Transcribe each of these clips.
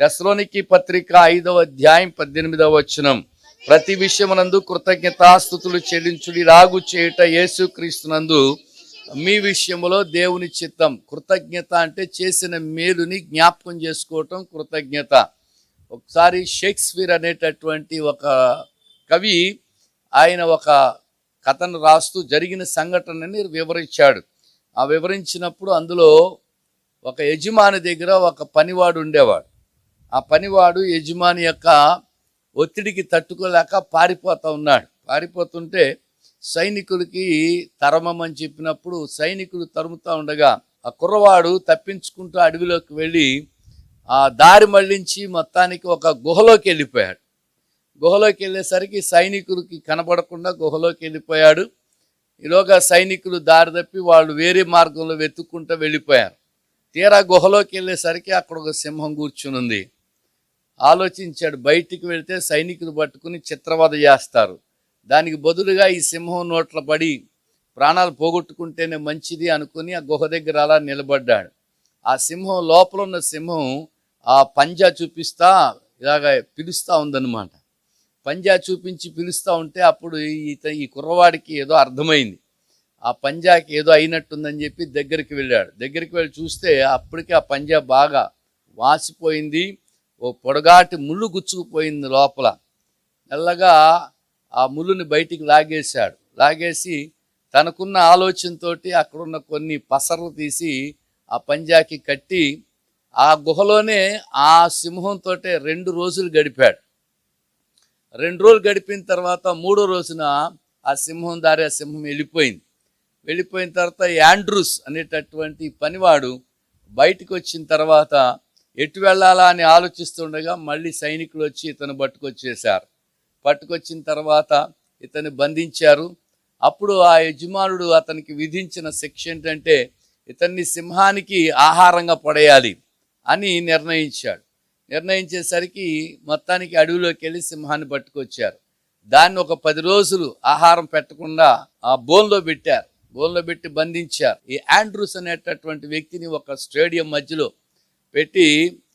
తెస్లోనికి పత్రిక ఐదవ అధ్యాయం పద్దెనిమిదవ వచనం. ప్రతి విషయమునందు కృతజ్ఞతాస్థుతులు చెల్లించుడి రాగు చేయుట యేసుక్రీస్తునందు మీ విషయంలో దేవుని చిత్తం. కృతజ్ఞత అంటే చేసిన మేలుని జ్ఞాపకం చేసుకోవటం కృతజ్ఞత. ఒకసారి షేక్స్పియర్ అనేటటువంటి ఒక కవి ఆయన ఒక కథను రాస్తూ జరిగిన సంఘటనని వివరించాడు. ఆ వివరించినప్పుడు అందులో ఒక యజమాని దగ్గర ఒక పనివాడు ఉండేవాడు. ఆ పనివాడు యజమాని యొక్క ఒత్తిడికి తట్టుకోలేక పారిపోతూ ఉన్నాడు. పారిపోతుంటే సైనికులకి తరమమని చెప్పినప్పుడు సైనికులు తరుముతూ ఉండగా ఆ కుర్రవాడు తప్పించుకుంటూ అడవిలోకి వెళ్ళి ఆ దారి మళ్ళించి మొత్తానికి ఒక గుహలోకి వెళ్ళిపోయాడు. గుహలోకి వెళ్ళేసరికి సైనికులకి కనబడకుండా గుహలోకి వెళ్ళిపోయాడు. ఈలోగా సైనికులు దారి తప్పి వాళ్ళు వేరే మార్గంలో వెతుక్కుంటూ వెళ్ళిపోయారు. తీరా గుహలోకి వెళ్ళేసరికి అక్కడ ఒక సింహం కూర్చునుంది. ఆలోచించాడు. బయటికి వెళితే సైనికులు పట్టుకుని చిత్రవద చేస్తారు. దానికి బదులుగా ఈ సింహం నోట్ల పడి ప్రాణాలు పోగొట్టుకుంటేనే మంచిది అనుకుని ఆ గుహ దగ్గర అలా నిలబడ్డాడు. ఆ సింహం లోపల ఉన్న సింహం ఆ పంజా చూపిస్తా ఇలాగ పిలుస్తూ ఉందన్నమాట. పంజా చూపించి పిలుస్తూ ఉంటే అప్పుడు ఈత ఈ కుర్రవాడికి ఏదో అర్థమైంది. ఆ పంజాకి ఏదో అయినట్టుందని చెప్పి దగ్గరికి వెళ్ళాడు. దగ్గరికి వెళ్ళి చూస్తే అప్పటికే ఆ పంజా బాగా వాసిపోయింది. ఓ పొడగాటి ముళ్ళు గుచ్చుకుపోయింది లోపల. మెల్లగా ఆ ముళ్ళుని బయటికి లాగేశాడు. లాగేసి తనకున్న ఆలోచనతోటి అక్కడున్న కొన్ని పసర్లు తీసి ఆ పంజాకి కట్టి ఆ గుహలోనే ఆ సింహంతో రెండు రోజులు గడిపాడు. రెండు రోజులు గడిపిన తర్వాత మూడో రోజున ఆ సింహం దారి ఆ సింహం వెళ్ళిపోయింది. వెళ్ళిపోయిన తర్వాత యాండ్రూస్ అనేటటువంటి పనివాడు బయటకు వచ్చిన తర్వాత ఎటు వెళ్ళాలా అని ఆలోచిస్తుండగా మళ్ళీ సైనికులు వచ్చి ఇతను పట్టుకొచ్చేశారు. పట్టుకొచ్చిన తర్వాత ఇతన్ని బంధించారు. అప్పుడు ఆ యజమానుడు అతనికి విధించిన శిక్ష ఏంటంటే ఇతన్ని సింహానికి ఆహారంగా పడేయాలి అని నిర్ణయించాడు. నిర్ణయించేసరికి మొత్తానికి అడవిలోకి వెళ్ళి సింహాన్ని పట్టుకొచ్చారు. దాన్ని ఒక పది రోజులు ఆహారం పెట్టకుండా ఆ బోన్లో పెట్టారు. బోన్లో పెట్టి బంధించారు. ఈ ఆండ్రూస్ అనేటటువంటి వ్యక్తిని ఒక స్టేడియం మధ్యలో పెట్టి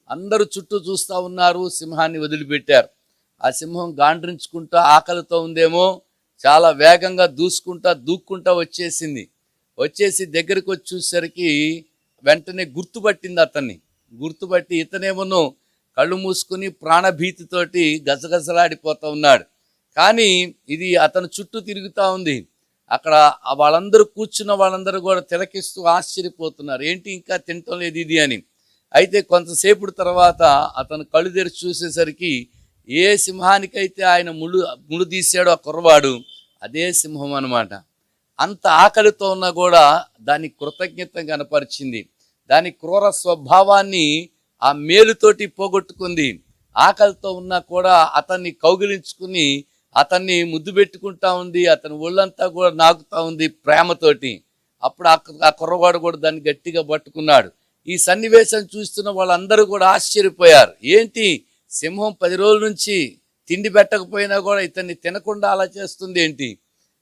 అందరూ చుట్టూ చూస్తూ ఉన్నారు సింహాన్ని వదిలిపెట్టారు. ఆ సింహం గాండ్రించుకుంటా ఆకలితో ఉందేమో చాలా వేగంగా దూసుకుంటా దూక్కుంటా వచ్చేసింది. వచ్చేసి దగ్గరికి వచ్చి చూసేసరికి వెంటనే గుర్తుపట్టింది అతన్ని. గుర్తుపట్టి ఇతనేమోనో కళ్ళు మూసుకుని ప్రాణభీతితోటి గజగజలాడిపోతూ ఉన్నాడు. కానీ ఇది అతను చుట్టూ తిరుగుతూ ఉంది. అక్కడ వాళ్ళందరూ కూర్చున్న వాళ్ళందరూ కూడా తిలకిస్తూ ఆశ్చర్యపోతున్నారు. ఏంటి ఇంకా తినటం లేదు ఇది అని. అయితే కొంతసేపు తర్వాత అతను కళ్ళు తెరిచి చూసేసరికి ఏ సింహానికైతే ఆయన ముళ్ళు ముళ్ళు తీసాడో ఆ కుర్రవాడు అదే సింహం అనమాట అంత ఆకలితో ఉన్నా కూడా దాని కృతజ్ఞత కనపరిచింది. దాని క్రూర స్వభావాన్ని ఆ మేలుతోటి పోగొట్టుకుంది. ఆకలితో ఉన్నా కూడా అతన్ని కౌగిలించుకుని అతన్ని ముద్దు పెట్టుకుంటా ఉంది. అతని ఒళ్ళంతా కూడా నాకుతా ఉంది ప్రేమతోటి. అప్పుడు ఆ ఆ కుర్రవాడు కూడా దాన్ని గట్టిగా పట్టుకున్నాడు. ఈ సన్నివేశం చూస్తున్న వాళ్ళందరూ కూడా ఆశ్చర్యపోయారు. ఏంటి? సింహం పది రోజుల నుంచి తిండి పెట్టకపోయినా కూడా ఇతన్ని తినకుండా అలా చేస్తుంది ఏంటి?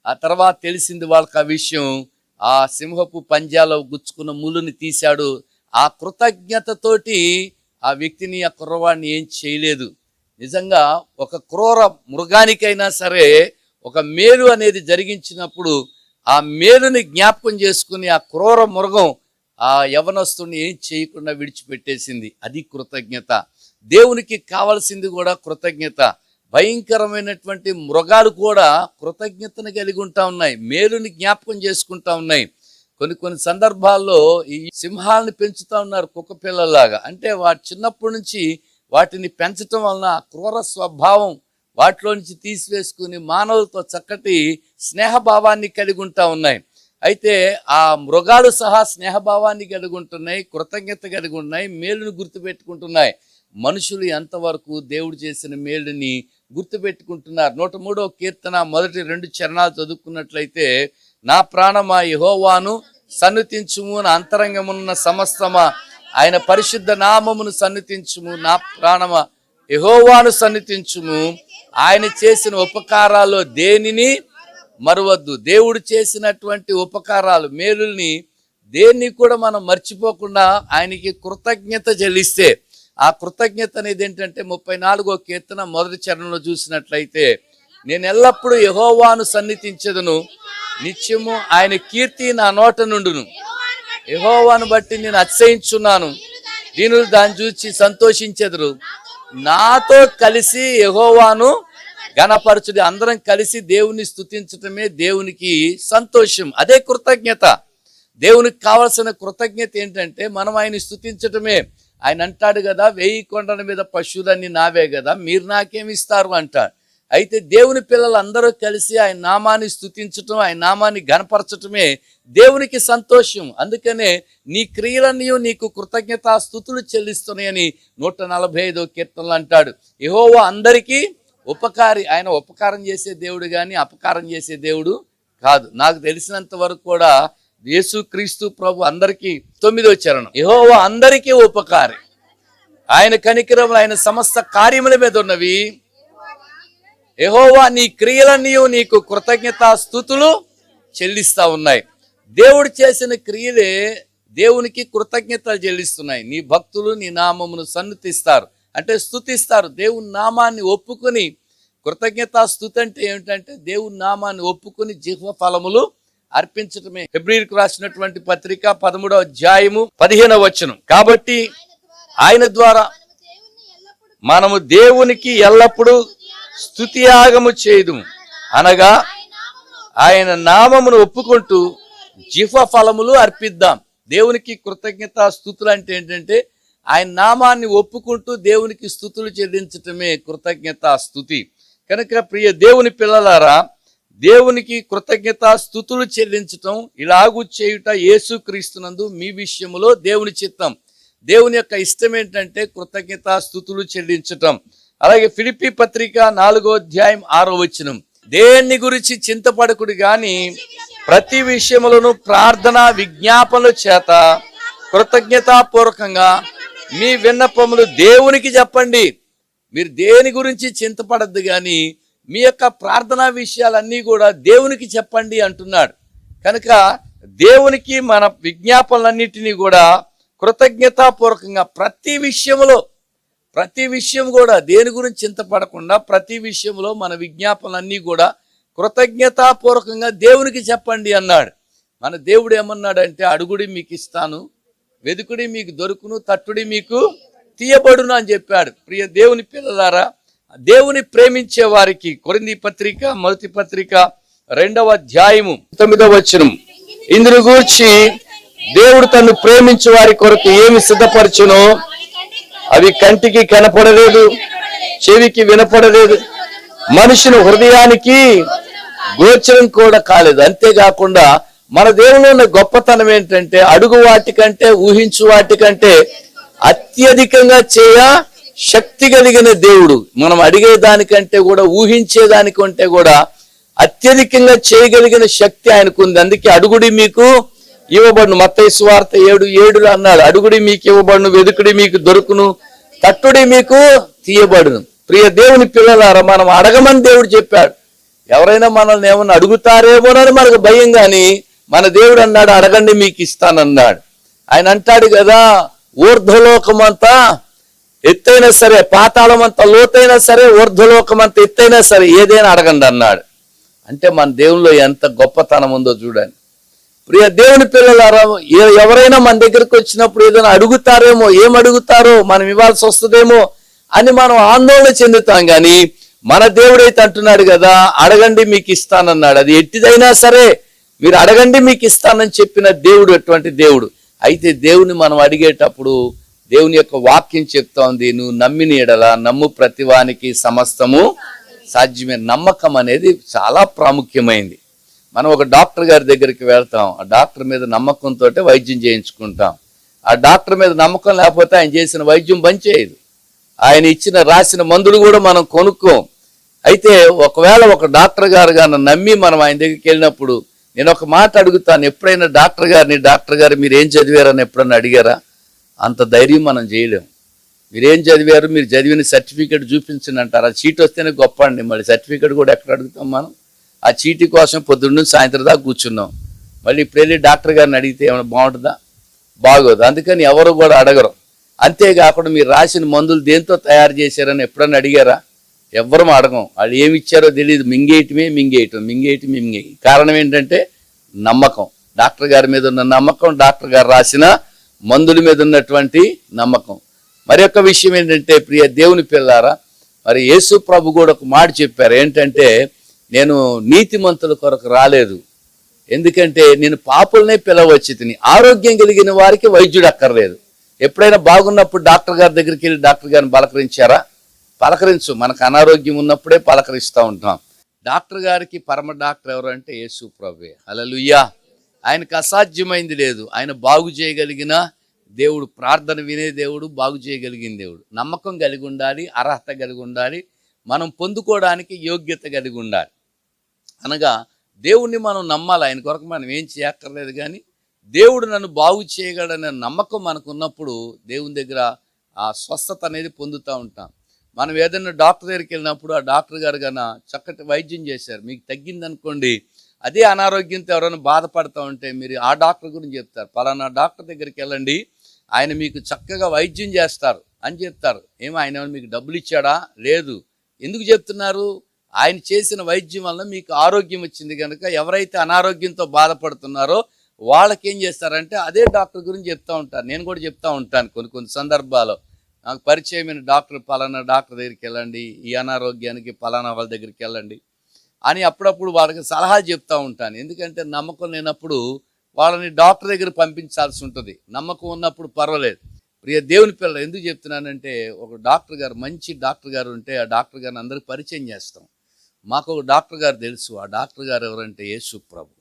ఆ తర్వాత తెలిసింది వాళ్ళకి ఆ విషయం. ఆ సింహపు పంజాలో గుచ్చుకున్న ముళ్ళుని తీశాడు. ఆ కృతజ్ఞతతోటి ఆ వ్యక్తిని ఆ కుర్రవాడిని ఏం చేయలేదు. నిజంగా ఒక క్రూర మృగానికైనా సరే ఒక మేలు అనేది జరిగించినప్పుడు ఆ మేలుని జ్ఞాపకం చేసుకుని ఆ క్రూర మృగం ఆ యవనస్తుని ఏం చేయకుండా విడిచిపెట్టేసింది? అది కృతజ్ఞత. దేవునికి కావలసింది కూడా కృతజ్ఞత. భయంకరమైనటువంటి మృగాలు కూడా కృతజ్ఞతను కలిగి ఉంటా ఉన్నాయి. మేలుని జ్ఞాపకం చేసుకుంటా ఉన్నాయి. కొన్ని కొన్ని సందర్భాల్లో ఈ సింహాలను పెంచుతా ఉన్నారు కుక్క పిల్లలాగా అంటే వాటి చిన్నప్పటి నుంచి వాటిని పెంచటం వలన క్రూర స్వభావం వాటిలో నుంచి తీసివేసుకుని మానవులతో చక్కటి స్నేహభావాన్ని కలిగి ఉంటా ఉన్నాయి. అయితే ఆ మృగాలు సహా స్నేహభావాన్ని కలిగి ఉంటున్నాయి కృతజ్ఞత కలిగి ఉన్నాయి మేలును గుర్తుపెట్టుకుంటున్నాయి. మనుషులు ఎంతవరకు దేవుడు చేసిన మేలుని గుర్తుపెట్టుకుంటున్నారు? నూట మూడో కీర్తన మొదటి రెండు చరణాలు చదువుకున్నట్లయితే నా ప్రాణమా యహోవాను సన్నుతించుము నా అంతరంగమున్న సమస్తమా ఆయన పరిశుద్ధ నామమును సన్నిధించుము నా ప్రాణమ యహోవాను సన్నిధించుము ఆయన చేసిన ఉపకారాల్లో దేనిని మరవద్దు. దేవుడు చేసినటువంటి ఉపకారాలు మేలుల్ని దేన్ని కూడా మనం మర్చిపోకుండా ఆయనకి కృతజ్ఞత చెల్లిస్తే ఆ కృతజ్ఞత అనేది ఏంటంటే ముప్పై నాలుగో కీర్తన మొదటి చరణంలో చూసినట్లయితే నేను ఎల్లప్పుడూ యహోవాను సన్నిధించదును. నిత్యము ఆయన కీర్తి నా నోట నుండును. యహోవాను బట్టి నేను అత్సహించున్నాను దీనులు దాన్ని చూసి సంతోషించెదరు. నాతో కలిసి యహోవాను గణపరచుడి అందరం కలిసి దేవుని స్థుతించటమే దేవునికి సంతోషం. అదే కృతజ్ఞత. దేవునికి కావలసిన కృతజ్ఞత ఏంటంటే మనం ఆయన స్థుతించటమే ఆయన అంటాడు కదా వెయ్యి కొండల మీద పశువులన్నీ నావే కదా మీరు నాకేమి ఇస్తారు అంటాడు. అయితే దేవుని పిల్లలు అందరూ కలిసి ఆయన నామాన్ని స్థుతించటం ఆయన నామాన్ని గనపరచటమే దేవునికి సంతోషం. అందుకనే నీ క్రియలన్నీ నీకు కృతజ్ఞత స్థుతులు చెల్లిస్తున్నాయని నూట నలభై ఐదో కీర్తనలు అంటాడు. యెహోవా అందరికీ ఉపకారి ఆయన ఉపకారం చేసే దేవుడు కానీ అపకారం చేసే దేవుడు కాదు. నాకు తెలిసినంత వరకు కూడా యేసు క్రీస్తు ప్రభు అందరికీ తొమ్మిదో చరణం. యెహోవా అందరికీ ఉపకారి. ఆయన కనికరములు ఆయన సమస్త కార్యముల మీద ఉన్నవి. యెహోవా నీ క్రియలన్నీ నీకు కృతజ్ఞతా స్థుతులు చెల్లిస్తా ఉన్నాయి. దేవుడు చేసిన క్రియలే దేవునికి కృతజ్ఞతలు చెల్లిస్తున్నాయి. నీ భక్తులు నీ నామమును సన్నతిస్తారు. అంటే స్థుతిస్తారు దేవుని నామాన్ని ఒప్పుకొని కృతజ్ఞతా స్థుతి అంటే ఏమిటంటే దేవుని నామాన్ని ఒప్పుకొని జీవ ఫలములు అర్పించటమే. ఫిబ్రవరికి రాసినటువంటి పత్రిక పదమూడవ అధ్యాయము పదిహేనవ వచనం. కాబట్టి ఆయన ద్వారా మనము దేవునికి ఎల్లప్పుడూ స్థుతి యాగము చేయదు అనగా ఆయన నామమును ఒప్పుకుంటూ జిఫ ఫలములు అర్పిద్దాం. దేవునికి కృతజ్ఞత స్థుతులు అంటే ఏంటంటే ఆయన నామాన్ని ఒప్పుకుంటూ దేవునికి స్థుతులు చెల్లించటమే కృతజ్ఞత స్థుతి. కనుక ప్రియ దేవుని పిల్లలారా దేవునికి కృతజ్ఞత స్థుతులు చెల్లించటం ఇలాగూ చేయుట యేసుక్రీస్తునందు మీ విషయంలో దేవుని చిత్తం. దేవుని యొక్క ఇష్టం ఏంటంటే కృతజ్ఞత స్థుతులు చెల్లించటం. అలాగే ఫిలిపి పత్రిక నాలుగో అధ్యాయం ఆరో వచనం. దేన్ని గురించి చింతపడకుడు గాని ప్రతి విషయములను ప్రార్థన విజ్ఞాపనల చేత కృతజ్ఞతాపూర్వకంగా మీ విన్నపములు దేవునికి చెప్పండి. మీరు దేని గురించి చింతపడద్దు కానీ మీ యొక్క ప్రార్థనా విషయాలన్నీ కూడా దేవునికి చెప్పండి అంటున్నాడు. కనుక దేవునికి మన విజ్ఞాపనలన్నిటినీ కూడా కృతజ్ఞతాపూర్వకంగా ప్రతి విషయంలో ప్రతి విషయం కూడా దేని గురించి చింతపడకుండా ప్రతి విషయంలో మన విజ్ఞాపనలన్నీ కూడా కృతజ్ఞతాపూర్వకంగా దేవునికి చెప్పండి అన్నాడు. మన దేవుడు ఏమన్నాడంటే అడుగుడి మీకు ఇస్తాను వెదుకుడి మీకు దొరుకును తట్టుడి మీకు తీయబడును అని చెప్పాడు. ప్రియ దేవుని పిల్లలారా దేవుని ప్రేమించే వారికి కొరింది పత్రిక మొదటి పత్రిక రెండవ అధ్యాయము తొమ్మిదవ వచనం. ఇందుని గూర్చి దేవుడు తను ప్రేమించే వారి కొరకు ఏమి సిద్ధపరచునో అవి కంటికి కనపడలేదు చెవికి వినపడలేదు మనుషుని హృదయానికి గోచరం కూడా కాలేదు. అంతేకాకుండా మన దేవుళ్ళు ఉన్న గొప్పతనం ఏంటంటే అడుగు వాటికంటే ఊహించు వాటికంటే అత్యధికంగా చేయ శక్తి కలిగిన దేవుడు. మనం అడిగే దానికంటే కూడా ఊహించే దానికంటే కూడా అత్యధికంగా చేయగలిగిన శక్తి ఆయనకు ఉంది అందుకే అడుగుడి మీకు ఇవ్వబడును. మత్తయి స్వార్థ ఏడు ఏడులు అన్నాడు అడుగుడి మీకు ఇవ్వబడును వెదుకుడి మీకు దొరుకును తట్టుడి మీకు తీయబడును. ప్రియ దేవుని పిల్లలారా మనం అడగమని దేవుడు చెప్పాడు. ఎవరైనా మనల్ని ఏమన్నా అడుగుతారేమోనని మనకు భయం కానీ మన దేవుడు అన్నాడు అడగండి మీకు ఇస్తానన్నాడు. ఆయన అంటాడు కదా ఊర్ధ్వలోకం అంతా ఎత్తైనా సరే పాతాళం అంత లోతైనా సరే ఊర్ధ్వలోకం అంత ఎత్తైనా సరే ఏదైనా అడగండి అన్నాడు. అంటే మన దేవుళ్ళు ఎంత గొప్పతనం ఉందో చూడండి. ప్రియ దేవుని పిల్లలారా ఏ- ఎవరైనా మన దగ్గరకు వచ్చినప్పుడు ఏదైనా అడుగుతారేమో ఏం అడుగుతారో మనం ఇవ్వాల్సి వస్తుందేమో అని మనం ఆందోళన చెందుతాం కానీ మన దేవుడైతే అంటున్నాడు కదా అడగండి మీకు ఇస్తానన్నాడు. అది ఎట్టిదైనా సరే మీరు అడగండి మీకు ఇస్తానని చెప్పిన దేవుడు ఎటువంటి దేవుడు. అయితే దేవుని మనం అడిగేటప్పుడు దేవుని యొక్క వాక్యం చెప్తోంది నువ్వు నమ్మిన ఎడల నమ్ము ప్రతివానికి సమస్తము సాధ్యమే. నమ్మకం అనేది చాలా ప్రాముఖ్యమైంది. మనం ఒక డాక్టర్ గారి దగ్గరికి వెళ్తాం ఆ డాక్టర్ మీద నమ్మకంతో వైద్యం చేయించుకుంటాం. ఆ డాక్టర్ మీద నమ్మకం లేకపోతే ఆయన చేసిన వైద్యం పనిచేయదు ఆయన ఇచ్చిన రాసిన మందులు కూడా మనం కొనుక్కోం. అయితే ఒకవేళ ఒక డాక్టర్ గారు కానీ నమ్మి మనం ఆయన దగ్గరికి వెళ్ళినప్పుడు నేను ఒక మాట అడుగుతాను. ఎప్పుడైనా డాక్టర్ గారిని డాక్టర్ గారు మీరు ఏం చదివారని ఎప్పుడన్నా అడిగారా? అంత ధైర్యం మనం చేయలేం. మీరేం చదివారు? మీరు చదివిన సర్టిఫికేట్ చూపించండి అంటారు? ఆ చీట్ వస్తేనే గొప్ప అండి. మళ్ళీ సర్టిఫికేట్ కూడా ఎక్కడ అడుగుతాం మనం? ఆ చీటీ కోసం పొద్దున్న సాయంత్రం దాకా కూర్చున్నాం. మళ్ళీ ఇప్పుడు వెళ్ళి డాక్టర్ గారిని అడిగితే ఏమైనా బాగుంటుందా? బాగోదు. అందుకని ఎవరు కూడా అడగరు. అంతేకాకుండా మీరు రాసిన మందులు దేంతో తయారు చేశారని ఎప్పుడన్నా అడిగారా? ఎవ్వరూ అడగం. వాళ్ళు ఏమి ఇచ్చారో తెలియదు మింగేయటమే మింగేయటం. మింగేయటం. మింగే కారణం ఏంటంటే నమ్మకం. డాక్టర్ గారి మీద ఉన్న నమ్మకం డాక్టర్ గారు రాసిన మందుల మీద ఉన్నటువంటి నమ్మకం. మరి యొక్క విషయం ఏంటంటే ప్రియ దేవుని పిల్లారా మరి యేసు ప్రభు కూడా ఒక మాట చెప్పారు. ఏంటంటే నేను నీతిమంతుల కొరకు రాలేదు. ఎందుకంటే నేను పాపులనే పిలవచ్చు తిని. ఆరోగ్యం కలిగిన వారికి వైద్యుడు అక్కర్లేదు. ఎప్పుడైనా బాగున్నప్పుడు డాక్టర్ గారి దగ్గరికి వెళ్ళి డాక్టర్ గారిని బలకరించారా? పలకరించు. మనకు అనారోగ్యం ఉన్నప్పుడే పలకరిస్తూ ఉంటాం. డాక్టర్ గారికి పరమ డాక్టర్ ఎవరు అంటే యేసు ప్రభే అలలుయ్యా ఆయనకు అసాధ్యమైంది లేదు. ఆయన బాగు చేయగలిగిన దేవుడు ప్రార్థన వినే దేవుడు బాగు చేయగలిగిన దేవుడు. నమ్మకం కలిగి ఉండాలి అర్హత కలిగి ఉండాలి. మనం పొందుకోవడానికి యోగ్యత కలిగి ఉండాలి. అనగా దేవుణ్ణి మనం నమ్మాలి. ఆయన కొరకు మనం ఏం చేయక్కర్లేదు కానీ దేవుడు నన్ను బాగు చేయగలడనే నమ్మకం మనకు ఉన్నప్పుడు దేవుని దగ్గర ఆ స్వస్థత అనేది పొందుతూ ఉంటాం. మనం ఏదైనా డాక్టర్ దగ్గరికి వెళ్ళినప్పుడు ఆ డాక్టర్ గారు కన్నా చక్కటి వైద్యం చేశారు. మీకు తగ్గిందనుకోండి అదే అనారోగ్యంతో ఎవరైనా బాధపడతా ఉంటే మీరు ఆ డాక్టర్ గురించి చెప్తారు. పలానా డాక్టర్ దగ్గరికి వెళ్ళండి ఆయన మీకు చక్కగా వైద్యం చేస్తారు అని చెప్తారు. ఏమో ఆయన మీకు డబ్బులు ఇచ్చాడా? లేదు. ఎందుకు చెప్తున్నారు? ఆయన చేసిన వైద్యం వల్ల మీకు ఆరోగ్యం వచ్చింది కనుక ఎవరైతే అనారోగ్యంతో బాధపడుతున్నారో వాళ్ళకేం చేస్తారంటే అదే డాక్టర్ గురించి చెప్తూ ఉంటారు. నేను కూడా చెప్తూ ఉంటాను కొన్ని కొన్ని సందర్భాల్లో. నాకు పరిచయమైన డాక్టర్ పలానా డాక్టర్ దగ్గరికి వెళ్ళండి ఈ అనారోగ్యానికి పలానా వాళ్ళ దగ్గరికి వెళ్ళండి అని అప్పుడప్పుడు వాళ్ళకి సలహా చెప్తూ ఉంటాను. ఎందుకంటే నమ్మకం లేనప్పుడు వాళ్ళని డాక్టర్ దగ్గర పంపించాల్సి ఉంటుంది. నమ్మకం ఉన్నప్పుడు పర్వాలేదు. ప్రియ దేవుని పిల్లలు ఎందుకు చెప్తున్నానంటే ఒక డాక్టర్ గారు మంచి డాక్టర్ గారు ఉంటే ఆ డాక్టర్ గారిని అందరికి పరిచయం చేస్తాం. మాకు ఒక డాక్టర్ గారు తెలుసు. ఆ డాక్టర్ గారు ఎవరంటే యేసు ప్రభు.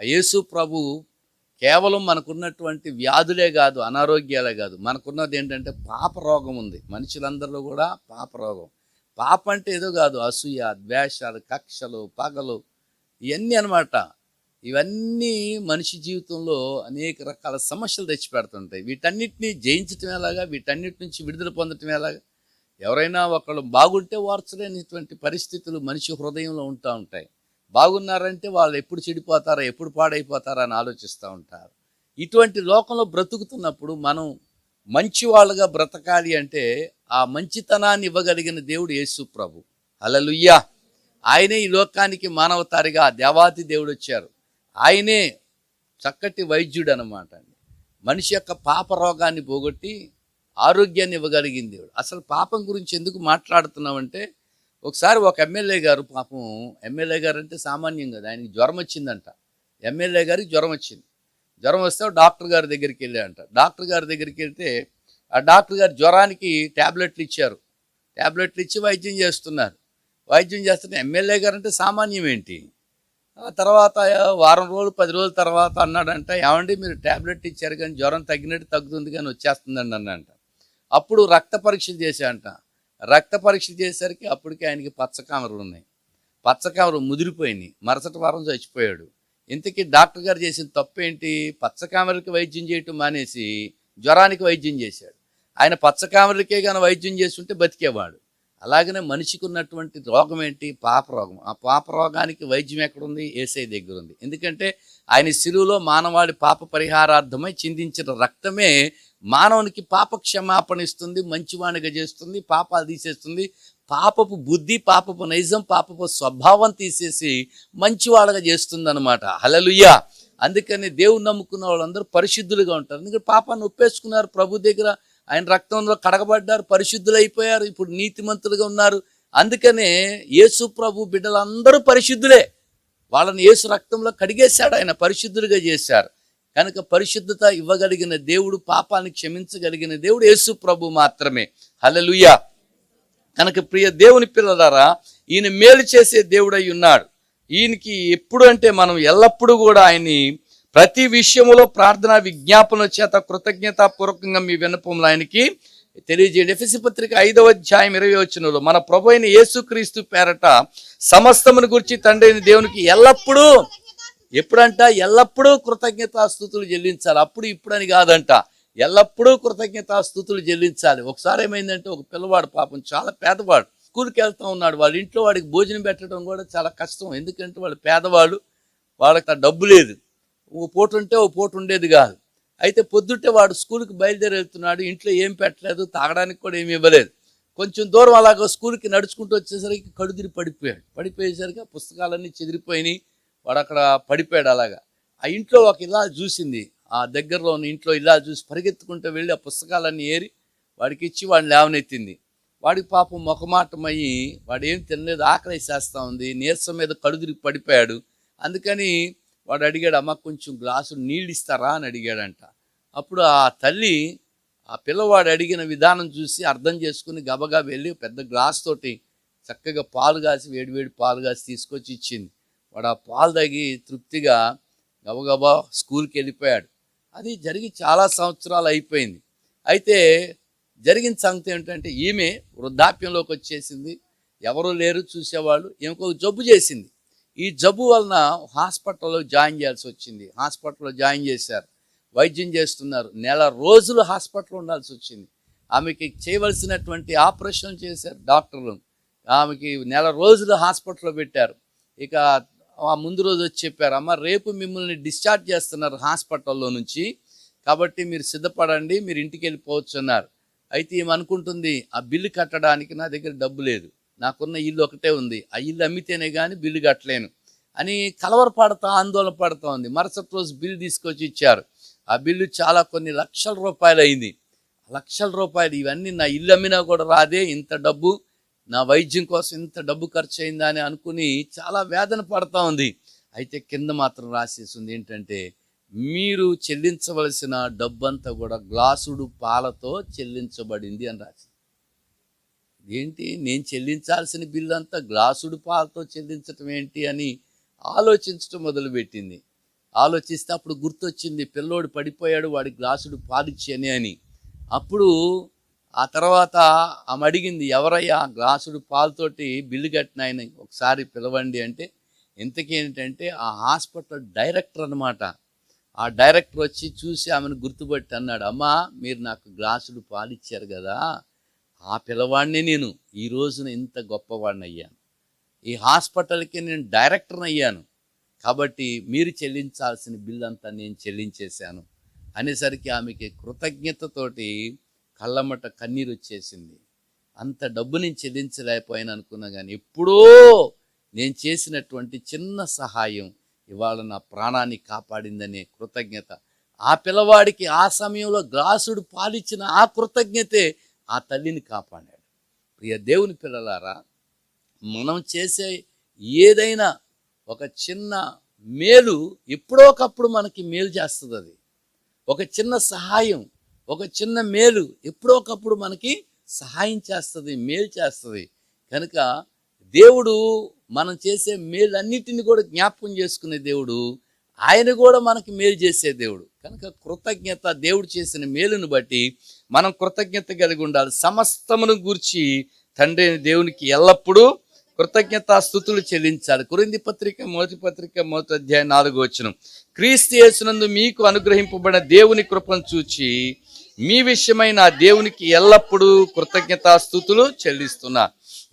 ఆ యేసు ప్రభు కేవలం మనకున్నటువంటి వ్యాధులే కాదు అనారోగ్యాలే కాదు. మనకున్నది ఏంటంటే పాప రోగం ఉంది. మనుషులందరిలో కూడా పాప రోగం. పాప అంటే ఏదో కాదు అసూయ ద్వేషాలు కక్షలు పగలు ఇవన్నీ అన్నమాట. ఇవన్నీ మనిషి జీవితంలో అనేక రకాల సమస్యలు తెచ్చిపెడుతుంటాయి. వీటన్నిటిని జయించటం ఎలాగా? వీటన్నిటి నుంచి విడుదల పొందటం ఎలాగా? ఎవరైనా ఒకళ్ళు బాగుంటే వార్చలేనిటువంటి పరిస్థితులు మనిషి హృదయంలో ఉంటూ ఉంటాయి. బాగున్నారంటే వాళ్ళు ఎప్పుడు చెడిపోతారా ఎప్పుడు పాడైపోతారా అని ఆలోచిస్తూ ఉంటారు. ఇటువంటి లోకంలో బ్రతుకుతున్నప్పుడు మనం మంచి వాళ్ళుగా బ్రతకాలి అంటే ఆ మంచితనాన్ని ఇవ్వగలిగిన దేవుడు యేసు ప్రభు. అలలుయ్యా ఆయనే ఈ లోకానికి మానవతారిగా దేవాతి దేవుడు వచ్చారు. ఆయనే చక్కటి వైద్యుడు అనమాట అండి. మనిషి యొక్క పాప రోగాన్ని పోగొట్టి ఆరోగ్యాన్ని ఇవ్వగలిగింది దేవుడు. అసలు పాపం గురించి ఎందుకు మాట్లాడుతున్నామంటే ఒకసారి ఒక ఎమ్మెల్యే గారు పాపం ఎమ్మెల్యే గారు అంటే సామాన్యం కదా ఆయనకి జ్వరం వచ్చిందంట. ఎమ్మెల్యే గారికి జ్వరం వచ్చింది. జ్వరం వస్తే డాక్టర్ గారి దగ్గరికి వెళ్ళాడంట. డాక్టర్ గారి దగ్గరికి వెళ్తే ఆ డాక్టర్ గారు జ్వరానికి ట్యాబ్లెట్లు ఇచ్చారు. ట్యాబ్లెట్లు ఇచ్చి వైద్యం చేస్తున్నారు. వైద్యం చేస్తున్న ఎమ్మెల్యే గారు అంటే సామాన్యం ఏంటి? ఆ తర్వాత వారం రోజులు పది రోజుల తర్వాత అన్నాడంట ఏమండి మీరు ట్యాబ్లెట్ ఇచ్చారు కానీ జ్వరం తగ్గినట్టు తగ్గుతుంది కానీ వచ్చేస్తుందండి అన్నంట అప్పుడు రక్త పరీక్షలు చేశాడంట. రక్త పరీక్షలు చేసేసరికి అప్పటికి ఆయనకి పచ్చకామరలు ఉన్నాయి. పచ్చకామరు ముదిరిపోయినాయి. మరుసటి వారం చచ్చిపోయాడు. ఇంతకీ డాక్టర్ గారు చేసిన తప్పు ఏంటి పచ్చకామరకి వైద్యం చేయటం మానేసి జ్వరానికి వైద్యం చేశాడు. ఆయన పచ్చకామరలకే కానీ వైద్యం చేస్తుంటే బతికేవాడు. అలాగనే మనిషికి ఉన్నటువంటి రోగం ఏంటి పాప రోగం. ఆ పాప రోగానికి వైద్యం ఎక్కడుంది? ఏసై దగ్గర ఉంది ఎందుకంటే ఆయన శిలువులో మానవాడి పాప పరిహారార్థమై చిందించిన రక్తమే మానవునికి పాప క్షమాపణ ఇస్తుంది మంచివాణిగా చేస్తుంది పాపాలు తీసేస్తుంది. పాపపు బుద్ధి పాపపు నైజం పాపపు స్వభావం తీసేసి మంచివాళ్ళగా చేస్తుంది అనమాట హలలుయ్యా అందుకని దేవుని నమ్ముకున్న వాళ్ళందరూ పరిశుద్ధులుగా ఉంటారు. ఎందుకంటే పాపాన్ని ఒప్పేసుకున్నారు ప్రభు దగ్గర. ఆయన రక్తంలో కడగబడ్డారు పరిశుద్ధులు అయిపోయారు ఇప్పుడు నీతిమంతులుగా ఉన్నారు. అందుకనే యేసు ప్రభు బిడ్డలందరూ పరిశుద్ధులే. వాళ్ళని యేసు రక్తంలో కడిగేశాడు ఆయన పరిశుద్ధులుగా చేశారు. కనుక పరిశుద్ధత ఇవ్వగలిగిన దేవుడు పాపాన్ని క్షమించగలిగిన దేవుడు యేసు ప్రభు మాత్రమే. హల్లెలూయా. కనుక ప్రియ దేవుని పిల్లలారా ఈయన మేలు చేసే దేవుడై ఉన్నాడు. ఈయనకి ఎప్పుడు అంటే మనం ఎల్లప్పుడూ కూడా ఆయన్ని ప్రతి విషయములో ప్రార్థన విజ్ఞాపన చేత కృతజ్ఞతాపూర్వకంగా మీ విన్నపములు ఆయనకి తెలియజేయండి. ఎఫ్ఎసి పత్రిక ఐదవ అధ్యాయం ఇరవై వచ్చినలో మన ప్రభు అయిన యేసుక్రీస్తు పేరట సమస్తమును గురించి తండ్రి అయిన దేవునికి ఎల్లప్పుడూ ఎప్పుడంట? ఎల్లప్పుడూ కృతజ్ఞతాస్థుతులు చెల్లించాలి. అప్పుడు ఇప్పుడని కాదంట. ఎల్లప్పుడూ కృతజ్ఞతాస్థుతులు చెల్లించాలి. ఒకసారి ఏమైందంటే ఒక పిల్లవాడు పాపం చాలా పేదవాడు. స్కూల్కి వెళ్తూ ఉన్నాడు. వాళ్ళ ఇంట్లో వాడికి భోజనం పెట్టడం కూడా చాలా కష్టం. ఎందుకంటే వాళ్ళు పేదవాళ్ళు. వాళ్ళకి ఆ డబ్బు లేదు. ఓ పూట ఉంటే ఓ పూట ఉండేది కాదు. అయితే పొద్దుటే వాడు స్కూల్కి బయలుదేరి వెళ్తున్నాడు. ఇంట్లో ఏం పెట్టలేదు తాగడానికి కూడా ఏమి ఇవ్వలేదు. కొంచెం దూరం అలాగ స్కూల్కి నడుచుకుంటూ వచ్చేసరికి కడుదిరి పడిపోయాడు. పడిపోయేసరికి పుస్తకాలన్నీ చెదిరిపోయినాయి. వాడు అక్కడ పడిపోయాడు అలాగా. ఆ ఇంట్లో ఒక ఇలా చూసింది. ఆ దగ్గరలో ఉన్న ఇంట్లో ఇలా చూసి పరిగెత్తుకుంటూ వెళ్ళి ఆ పుస్తకాలన్నీ ఏరి వాడికి ఇచ్చి వాడిని లేవనెత్తింది. వాడికి పాపం ముఖమాటమయ్యి వాడు ఏం తినలేదు ఆకలి చేస్తూ ఉంది నీరసం మీద కడుదిరి పడిపోయాడు. అందుకని వాడు అడిగాడు అమ్మ కొంచెం గ్లాసు నీళ్ళు ఇస్తారా అని అడిగాడంట. అప్పుడు ఆ తల్లి ఆ పిల్లవాడు అడిగిన విధానం చూసి అర్థం చేసుకుని గబగా వెళ్ళి పెద్ద గ్లాస్ తోటి చక్కగా పాలు కాసి వేడివేడి పాలు కాసి తీసుకొచ్చి ఇచ్చింది. వాడు ఆ పాలు తాగి తృప్తిగా గబగబా స్కూల్కి వెళ్ళిపోయాడు. అది జరిగి చాలా సంవత్సరాలు అయిపోయింది. అయితే జరిగిన సంగతి ఏంటంటే ఈమె వృద్ధాప్యంలోకి వచ్చేసింది. ఎవరు లేరు చూసేవాళ్ళు. ఈమెకు ఒక జబ్బు చేసింది. ఈ జబ్బు వలన హాస్పిటల్లో జాయిన్ చేయాల్సి వచ్చింది. హాస్పిటల్లో జాయిన్ చేశారు. వైద్యం చేస్తున్నారు. నెల రోజులు హాస్పిటల్లో ఉండాల్సి వచ్చింది. ఆమెకి చేయవలసినటువంటి ఆపరేషన్ చేశారు డాక్టర్లు. ఆమెకి నెల రోజులు హాస్పిటల్లో పెట్టారు. ఇక ఆ ముందు రోజు వచ్చి చెప్పారు అమ్మ రేపు మిమ్మల్ని డిశ్చార్జ్ చేస్తున్నారు హాస్పిటల్లో నుంచి. కాబట్టి మీరు సిద్ధపడండి మీరు ఇంటికి వెళ్ళిపోవచ్చు అన్నారు. అయితే ఏమనుకుంటుంది ఆ బిల్లు కట్టడానికి నా దగ్గర డబ్బు లేదు. నాకున్న ఇల్లు ఒకటే ఉంది. ఆ ఇల్లు అమ్మితేనే కానీ బిల్లు కట్టలేను. అని కలవరపడతా ఆందోళన పడతా ఉంది. మరుసటి రోజు బిల్లు తీసుకొచ్చి ఇచ్చారు. ఆ బిల్లు చాలా కొన్ని లక్షల రూపాయలు అయింది లక్షల రూపాయలు ఇవన్నీ నా ఇల్లు అమ్మినా కూడా రాదే. ఇంత డబ్బు నా వైద్యం కోసం ఇంత డబ్బు ఖర్చు అయిందా అని అనుకుని చాలా వేదన పడతా ఉంది. అయితే కింద మాత్రం రాసేసింది ఏంటంటే మీరు చెల్లించవలసిన డబ్బంతా కూడా గ్లాసుడు పాలతో చెల్లించబడింది అని రాసింది. ఏంటి? నేను చెల్లించాల్సిన బిల్లు అంతా గ్లాసుడు పాలతో చెల్లించటం ఏంటి అని ఆలోచించటం మొదలుపెట్టింది. ఆలోచిస్తే అప్పుడు గుర్తొచ్చింది పిల్లోడు పడిపోయాడు వాడి గ్లాసుడు పాలిచ్చాని అని. అప్పుడు ఆ తర్వాత ఆమె అడిగింది ఎవరయ్యా గ్లాసుడు పాలతోటి బిల్లు కట్టిన ఆయన ఒకసారి పిలవండి అంటే ఇంతకేంటంటే ఆ హాస్పిటల్ డైరెక్టర్ అన్నమాట. ఆ డైరెక్టర్ వచ్చి చూసి ఆమెను గుర్తుపట్టి అన్నాడు అమ్మా మీరు నాకు గ్లాసుడు పాలిచ్చారు కదా ఆ పిల్లవాడిని నేను ఈ రోజున ఇంత గొప్పవాడిని అయ్యాను. ఈ హాస్పిటల్కి నేను డైరెక్టర్ని అయ్యాను. కాబట్టి మీరు చెల్లించాల్సిన బిల్ అంతా నేను చెల్లించేశాను. అనేసరికి ఆమెకి కృతజ్ఞతతోటి కళ్ళమట కన్నీరు వచ్చేసింది అంత డబ్బు నేను చెల్లించలేకపోయాను అనుకున్నా కానీ ఎప్పుడో నేను చేసినటువంటి చిన్న సహాయం ఇవాళ నా ప్రాణాన్ని కాపాడిందనే కృతజ్ఞత. ఆ పిల్లవాడికి ఆ సమయంలో గ్లాసుడు పాలిచ్చిన ఆ కృతజ్ఞతే ఆ తల్లిని కాపాడాడు. ప్రియ దేవుని పిల్లలారా మనం చేసే ఏదైనా ఒక చిన్న మేలు ఎప్పుడో ఒకప్పుడు మనకి మేలు చేస్తుంది అది ఒక చిన్న సహాయం ఒక చిన్న మేలు ఎప్పుడో ఒకప్పుడు మనకి సహాయం చేస్తుంది మేలు చేస్తుంది. కనుక దేవుడు మనం చేసే మేలన్నిటిని కూడా జ్ఞాపకం చేసుకునే దేవుడు ఆయన కూడా మనకి మేలు చేసే దేవుడు. కనుక కృతజ్ఞత దేవుడు చేసిన మేలును బట్టి మనం కృతజ్ఞత కలిగి ఉండాలి. సమస్తమును గూర్చి తండ్రి దేవునికి ఎల్లప్పుడూ కృతజ్ఞత స్థుతులు చెల్లించాలి. కురింది పత్రిక మొదటి పత్రిక మొదటి అధ్యాయం నాలుగు వచ్చిన క్రీస్తు యేసునందు మీకు అనుగ్రహింపబడిన దేవుని కృపను చూచి మీ విషయమైన దేవునికి ఎల్లప్పుడూ కృతజ్ఞతా స్థుతులు చెల్లిస్తున్నా.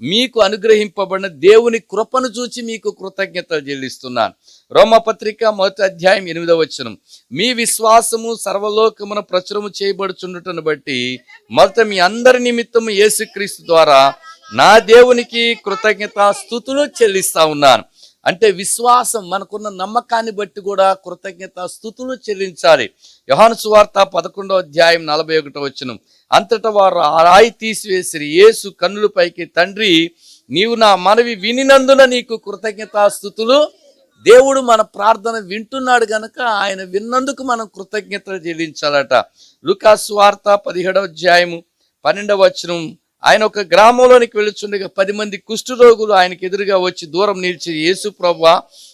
మీకు అనుగ్రహింపబడిన దేవుని కృపను చూచి మీకు కృతజ్ఞతలు చెల్లిస్తున్నాను. రోమపత్రిక మొదటి అధ్యాయం ఎనిమిదవ వచనం. మీ విశ్వాసము సర్వలోకమున ప్రచురము చేయబడుచుండటను బట్టి మొదట మీ అందరి నిమిత్తము యేసుక్రీస్తు ద్వారా నా దేవునికి కృతజ్ఞత స్థుతులు చెల్లిస్తా ఉన్నాను. అంటే విశ్వాసం మనకున్న నమ్మకాన్ని బట్టి కూడా కృతజ్ఞత స్థుతులు చెల్లించాలి. యోహాను సువార్త పదకొండో అధ్యాయం నలభై ఒకటో వచ్చిన అంతటా వారు ఆ రాయి తీసివేసిరి. యేసు కన్నులపైకి తండ్రి నీవు నా మనవి వినినందున నీకు కృతజ్ఞతా స్థుతులు. దేవుడు మన ప్రార్థన వింటున్నాడు గనక ఆయన విన్నందుకు మనం కృతజ్ఞతలు చెల్లించాలట. లుకాస్ వార్త పదిహేడవ అధ్యాయము పన్నెండవ వచనం. ఆయన ఒక గ్రామంలోనికి వెళ్ళుచుండగా పది మంది కుష్ఠరోగులు ఆయనకు ఎదురుగా వచ్చి దూరం నిలిచి యేసు ప్రభా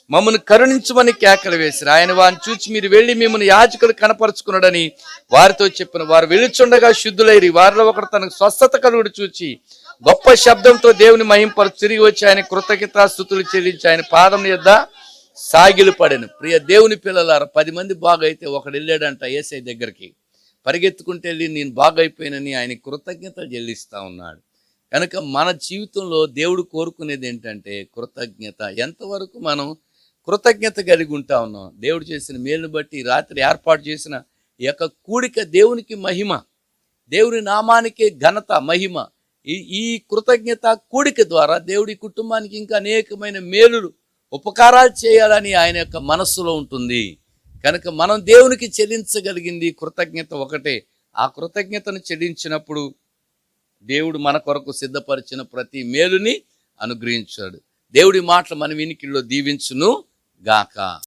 మమ్మల్ని కరుణించమని కేకలు వేసిరు. ఆయన వారిని చూచి మీరు వెళ్ళి మిమ్మల్ని యాజకులు కనపరుచుకున్నాడని వారితో చెప్పిన వారు వెళుచుండగా శుద్ధులైరి. వారిలో ఒకడు తనకు స్వస్థత కలుగుడు చూచి గొప్ప శబ్దంతో దేవుని మహింపరు. తిరిగి వచ్చి ఆయన కృతజ్ఞతాస్థుతులు చెల్లించి ఆయన పాదం యొద్ద సాగిలు పడను. ప్రియ దేవుని పిల్లలారు పది మంది బాగైతే ఒకడు వెళ్ళాడంట ఏసై దగ్గరికి. పరిగెత్తుకుంటూ వెళ్ళి నేను బాగైపోయానని ఆయన కృతజ్ఞతలు చెల్లిస్తా ఉన్నాడు. కనుక మన జీవితంలో దేవుడు కోరుకునేది ఏంటంటే కృతజ్ఞత. ఎంతవరకు మనం కృతజ్ఞత కలిగి ఉంటా ఉన్నాం. దేవుడు చేసిన మేలును బట్టి రాత్రి ఏర్పాటు చేసిన ఈ యొక్క కూడిక దేవునికి మహిమ దేవుని నామానికి ఘనత మహిమ. ఈ ఈ కృతజ్ఞత కూడిక ద్వారా దేవుడి కుటుంబానికి ఇంకా అనేకమైన మేలులు ఉపకారాలు చేయాలని ఆయన యొక్క మనస్సులో ఉంటుంది. కనుక మనం దేవునికి చెల్లించగలిగింది కృతజ్ఞత ఒకటే. ఆ కృతజ్ఞతను చెల్లించినప్పుడు దేవుడు మన కొరకు సిద్ధపరిచిన ప్రతి మేలుని అనుగ్రహించాడు. దేవుడి మాటలు మన వినికిల్లో దీవించును. Gaka.